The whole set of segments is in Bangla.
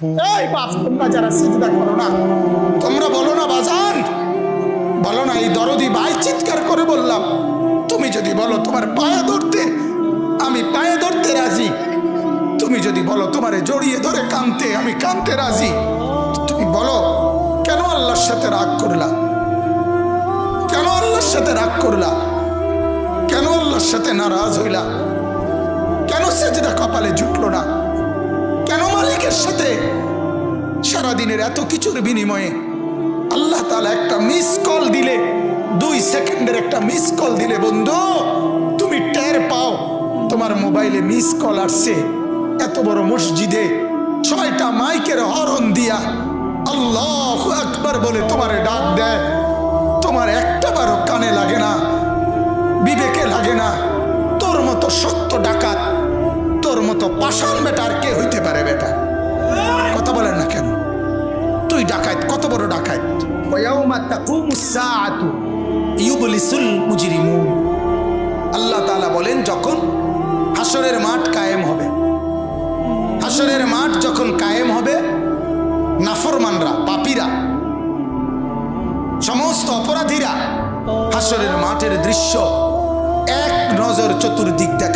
এই বাপ, তোমরা যারা করো না, তোমরা বলো না বাজান। বলো না এই দরদি ভাই চিৎকার করে বললাম, তুমি যদি বলো তোমার পায়ে ধরতে, আমি পায়ে ধরতে রাজি। তুমি যদি বলো তোমারে জড়িয়ে ধরে আমি রাজি। তুমি বলো, কেন আল্লাহর সাথে রাগ করলা? কেন আল্লাহর সাথে রাগ করলা? কেন আল্লাহর সাথে নারাজ হইলা? কেন সেজদা কপালে জুটলো না? মালিকের সাথে সারাদিনের এত কিছুর বিনিময়ে আল্লাহ তালা একটা মিস কল দিলে, দুই সেকেন্ডের একটা মিস কল দিলে, বন্ধু, তুমি টের পাও, তোমার মোবাইলে মিস কল আসছে। এত বড় মসজিদে ছয়টা মাইকের হরণ দিয়া আল্লাহ একবার বলে তোমারে ডাক দেয়। তোমার একটা বারও কানে লাগে না, বিবেকে লাগে না, তোর মতো সত্য তোর মতো পাষাণ বেটা আর কে হইতে পারে বেটা? কথা বলেন না কেন? তুই ডাকাত কত বড় মুজরিমুন। আল্লাহ তাআলা বলেন যখন হাসরের মাঠ কায়েম হবে হাসরের মাঠ যখন কায়েম হবে নাফরমানরা পাপীরা সমস্ত অপরাধীরা হাসরের মাঠের দৃশ্য এক নজর চতুর্দিক দেখার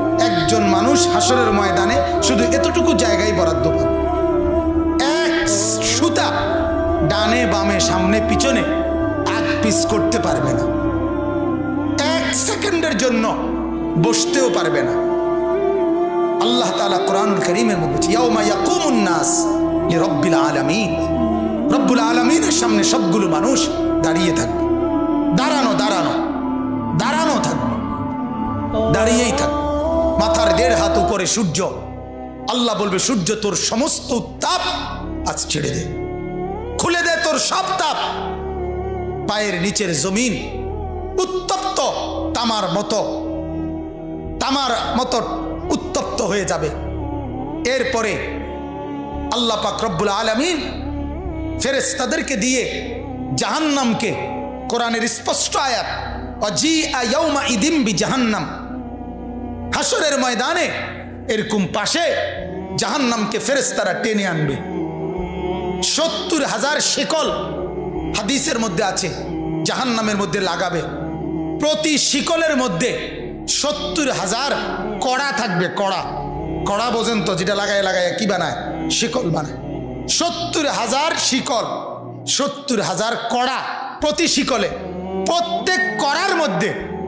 একজন মানুষ হাসরের ময়দানে শুধু এতটুকু জায়গায় বরাদ্দ পান এক সুতা ডানে বামে সামনে পিছনে এক পিস করতে পারবে না। এক সেকেন্ডের জন্য বসতেও পারবে না। আল্লাহ তাআলা কোরআনুল করিমের মধ্যে ইয়াউমা ইয়াকুমুন নাস লিরাব্বিল আলামিন। রব্বুল আলামিনের সামনে সবগুলো মানুষ দাঁড়িয়ে থাকবে। দাঁড়ানো দাঁড়ানো দাঁড়ানো থাকবে। দাঁড়িয়েই থাকবে। মাথার দেড় হাত উপরে সূর্য। আল্লাহ বলবে, সূর্য, তোর সমস্ত তাপ আজ ছেড়ে দে। খুলে দে তোর সব তাপ। পায়ের নিচের জমিন উত্তপ্ত, তামার মতো। তামার মতো উত্তপ্ত হয়ে যাবে। এরপরে আল্লাহ পাক রব্বুল আলমিন ফেরেস্তাদেরকে দিয়ে জাহান্নামকে কোরআনের স্পষ্ট আয়াত অজি আয়াউমা ইদিম বি জাহান্নাম হাসরের ময়দানে এরকম পাশে জাহান জাহান্নামকে ফেরেস্তারা টেনে আনবে। সত্তর হাজার শিকল হাদিসের মধ্যে আছে, জাহান্নামের মধ্যে লাগাবে। প্রতি শিকলের মধ্যে সত্তর হাজার কড়া থাকবে, কড়া। কড়া বোঝেন তো, যেটা লাগায় লাগায় কি বানায়? শিকল বানায়। সত্তর হাজার শিকল, সত্তর হাজার কড়া প্রতি শিকলে। প্রত্যেক কড়ার মধ্যে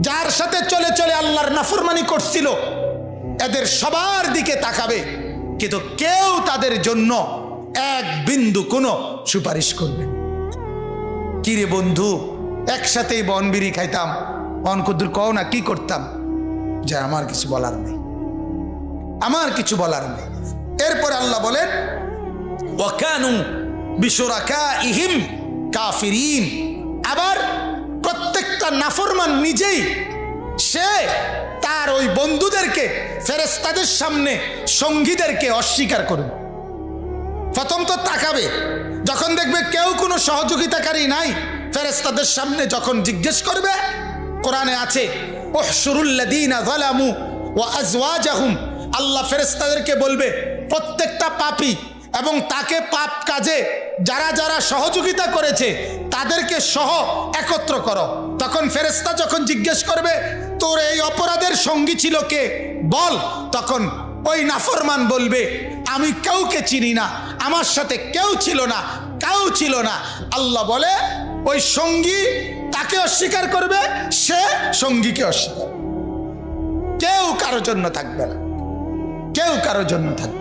যার সাথে চলে চলে আল্লাহর নাফরমানি করছিল, এদের সবার দিকে তাকাবে। কিন্তু কেউ তাদের জন্য এক বিন্দু কোনো সুপারিশ করবে। কিরে বন্ধু, একসাথেই বনবিড়ি খাইতাম অনকুদ্দুর কও না কি করতাম? যে, আমার কিছু বলার নেই। আমার কিছু বলার নেই। এরপর আল্লাহ বলেন ওয়াকানু বিশরাকা ইহিম কাফিরিন। আবার প্রত্যেকটা নাফরমান নিজেই, সে তার ওই বন্ধুদেরকে ফেরেস্তাদের সামনে সঙ্গীদেরকে অস্বীকার করবে। প্রথম তো তাকাবে, যখন দেখবে কেউ কোনো সহযোগিতাকারী নাই ফেরেস্তাদের সামনে যখন জিজ্ঞেস করবে, কোরআনে আছে ওহসুরুল্লাদিনা যালামু ওয়া আজওয়াজাহুম। আল্লাহ ফেরেস্তাদেরকে বলবে, প্রত্যেকটা পাপী এবং তাকে পাপ কাজে যারা যারা সহযোগিতা করেছে, তাদেরকে সহ একত্র করো। তখন ফেরেস্তা যখন জিজ্ঞেস করবে, তোর এই অপরাধের সঙ্গী ছিল কে? বল, তখন ওই নাফরমান বলবে, আমি কাউকে চিনি না, আমার সাথে কেউ ছিল না, কেউ ছিল না। আল্লাহ বলে, ওই সঙ্গী তাকে অস্বীকার করবে, সে সঙ্গীকে অস্বীকার কেউ কারোর জন্য থাকবে না। কেউ কারোর জন্য থাকবে।